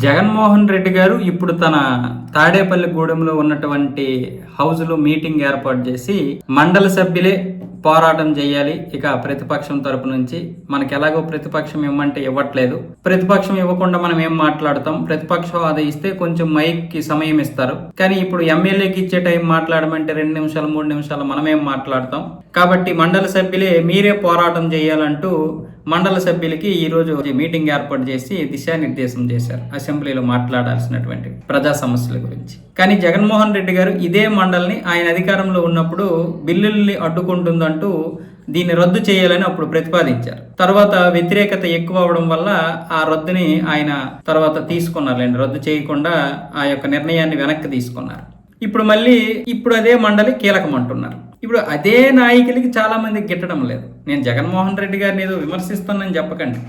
జగన్మోహన్ రెడ్డి గారు ఇప్పుడు తన తాడేపల్లి గూడెంలో ఉన్నటువంటి హౌస్లో మీటింగ్ ఏర్పాటు చేసి మండల సభ్యులే పోరాటం చేయాలి. ఇక ప్రతిపక్షం తరపు నుంచి మనకి ఎలాగో ప్రతిపక్షం ఇవ్వమంటే ఇవ్వట్లేదు. ప్రతిపక్షం ఇవ్వకుండా మనం ఏం మాట్లాడతాం? ప్రతిపక్షం అది ఇస్తే కొంచెం మైక్కి సమయం ఇస్తారు. కానీ ఇప్పుడు ఎమ్మెల్యేకి ఇచ్చే టైం మాట్లాడమంటే రెండు నిమిషాలు మూడు నిమిషాలు మనమేం మాట్లాడతాం? కాబట్టి మండల సభ్యులే మీరే పోరాటం చేయాలంటూ మండల సభ్యులకి ఈ రోజు మీటింగ్ ఏర్పాటు చేసి దిశానిర్దేశం చేశారు. అసెంబ్లీలో మాట్లాడాల్సినటువంటి ప్రజా సమస్యల గురించి. కానీ జగన్మోహన్ రెడ్డి గారు ఇదే మండలిని ఆయన అధికారంలో ఉన్నప్పుడు బిల్లుల్ని అడ్డుకుంటుందంటూ దీన్ని రద్దు చేయాలని అప్పుడు ప్రతిపాదించారు. తర్వాత వ్యతిరేకత ఎక్కువ అవడం వల్ల ఆ రద్దుని ఆయన తర్వాత తీసుకున్నారులేండి. రద్దు చేయకుండా ఆ యొక్క నిర్ణయాన్ని వెనక్కి తీసుకున్నారు. ఇప్పుడు మళ్ళీ ఇప్పుడు అదే మండలి కీలకం అంటున్నారు. ఇప్పుడు అదే నాయకులకి చాలామంది గిట్టడం లేదు. నేను జగన్మోహన్ రెడ్డి గారిని ఏదో విమర్శిస్తానని చెప్పకండి.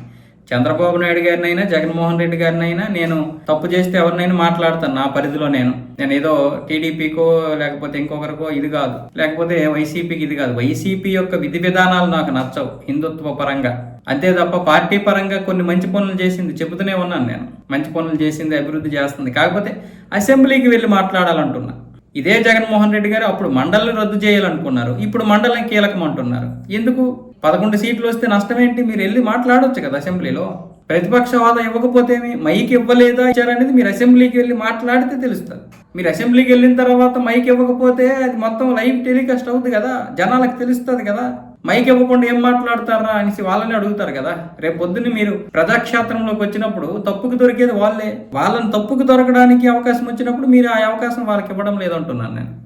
చంద్రబాబు నాయుడు గారినైనా జగన్మోహన్ రెడ్డి గారినైనా నేను తప్పు చేస్తే ఎవరినైనా మాట్లాడతాను నా పరిధిలో నేను. నేను ఏదో టీడీపీకో లేకపోతే ఇంకొకరికో ఇది కాదు. లేకపోతే వైసీపీకి ఇది కాదు. వైసీపీ యొక్క విధి విధానాలు నాకు నచ్చవు హిందుత్వ పరంగా. అంతే తప్ప పార్టీ పరంగా కొన్ని మంచి పనులు చేసింది చెబుతూనే ఉన్నాను నేను. మంచి పనులు చేసింది అభివృద్ధి చేస్తుంది. కాకపోతే అసెంబ్లీకి వెళ్ళి మాట్లాడాలంటున్నా. ఇదే జగన్మోహన్ రెడ్డి గారు అప్పుడు మండలిని రద్దు చేయాలనుకున్నారు. ఇప్పుడు మండలం కీలకం అంటున్నారు ఎందుకు? పదకొండు సీట్లు వస్తే నష్టమేంటి? మీరు వెళ్ళి మాట్లాడవచ్చు కదా అసెంబ్లీలో. ప్రతిపక్ష హోదా ఇవ్వకపోతే మైక్ ఇవ్వలేదా? ఇచ్చారనేది మీరు అసెంబ్లీకి వెళ్ళి మాట్లాడితే తెలుస్తుంది. మీరు అసెంబ్లీకి వెళ్ళిన తర్వాత మైక్ ఇవ్వకపోతే అది మొత్తం లైవ్ టెలికాస్ట్ అవుతుంది కదా. జనాలకు తెలుస్తుంది కదా. మైక్ ఇవ్వకుండా ఏం మాట్లాడతారా అనేసి వాళ్ళని అడుగుతారు కదా. రేపు పొద్దున్న మీరు ప్రజాక్షేత్రంలోకి వచ్చినప్పుడు తప్పుకు దొరికేది వాళ్ళే. వాళ్ళని తప్పుకు దొరకడానికి అవకాశం వచ్చినప్పుడు మీరు ఆ అవకాశం వాళ్ళకి ఇవ్వడం లేదంటున్నాను నేను.